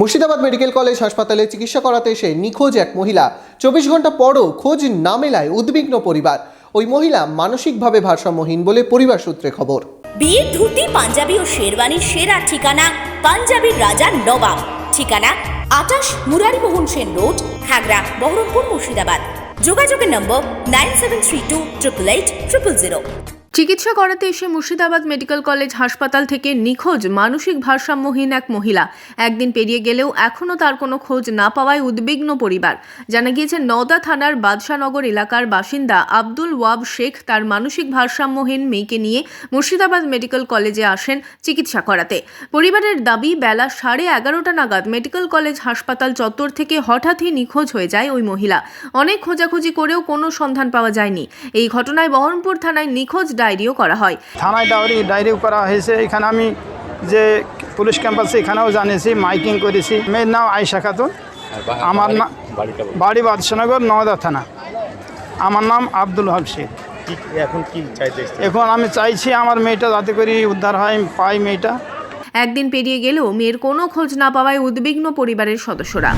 Murshidabad medical college হাসপাতালে চিকিৎসা করাতে এসে নিখোঁজ এক মহিলা। চব্বিশ ঘণ্টা পরও খোঁজ না মেলায় উদ্বিগ্ন পরিবার। ওই মহিলা মানসিকভাবে ভারসাম্যহীন বলে পরিবার সূত্রে খবর। বিয়ের ধুতি, পাঞ্জাবি ও শেরওয়ানির সেরা ঠিকানা পাঞ্জাবির রাজা নবাব। ঠিকানা আটাশ মুরারিমোহন সেন রোড, খাগড়া, বহরমপুর মুর্শিদাবাদ। যোগাযোগের নম্বর nine seven three two triple eight triple zero. চিকিৎসা করাতে এসে মুর্শিদাবাদ মেডিকেল কলেজ হাসপাতাল থেকে নিখোঁজ মানসিক ভারসাম্যহীন এক মহিলা। একদিন পেরিয়ে গেলেও এখনও তার কোনো খোঁজ না পাওয়ায় উদ্বিগ্ন পরিবার। জানা গিয়েছে, নওদা থানার বাদশানগর এলাকার বাসিন্দা আব্দুল ওয়াব শেখ তার মানসিক ভারসাম্যহীন মেয়েকে নিয়ে মুর্শিদাবাদ মেডিকেল কলেজে আসেন চিকিৎসা করাতে। পরিবারের দাবি, বেলা সাড়ে এগারোটা নাগাদ মেডিকেল কলেজ হাসপাতাল চত্বর থেকে হঠাৎই নিখোঁজ হয়ে যায় ওই মহিলা। অনেক খোঁজাখুঁজি করেও কোনো সন্ধান পাওয়া যায়নি। এই ঘটনায় বহরমপুর থানায় নিখোঁজ ডায়েরিও করা হয়। থানায় ডায়েরি ডায়েরিও করা হয়েছে। এখানে আমি যে পুলিশ ক্যাম্পাসে এখানেও জানিয়েছি মাইকিং করেছি। মেয়ের নাম আয়সা খাতুন। আমার না বাড়ি বাদশানগর নওদা থানা। আমার নাম আব্দুল হক শেখ। এখন কি এখন আমি চাইছি আমার মেয়েটা যাতে করে উদ্ধার হয় পাই মেয়েটা। একদিন পেরিয়ে গেলেও মেয়ের কোনো খোঁজ না পাওয়ায় উদ্বিগ্ন পরিবারের সদস্যরা।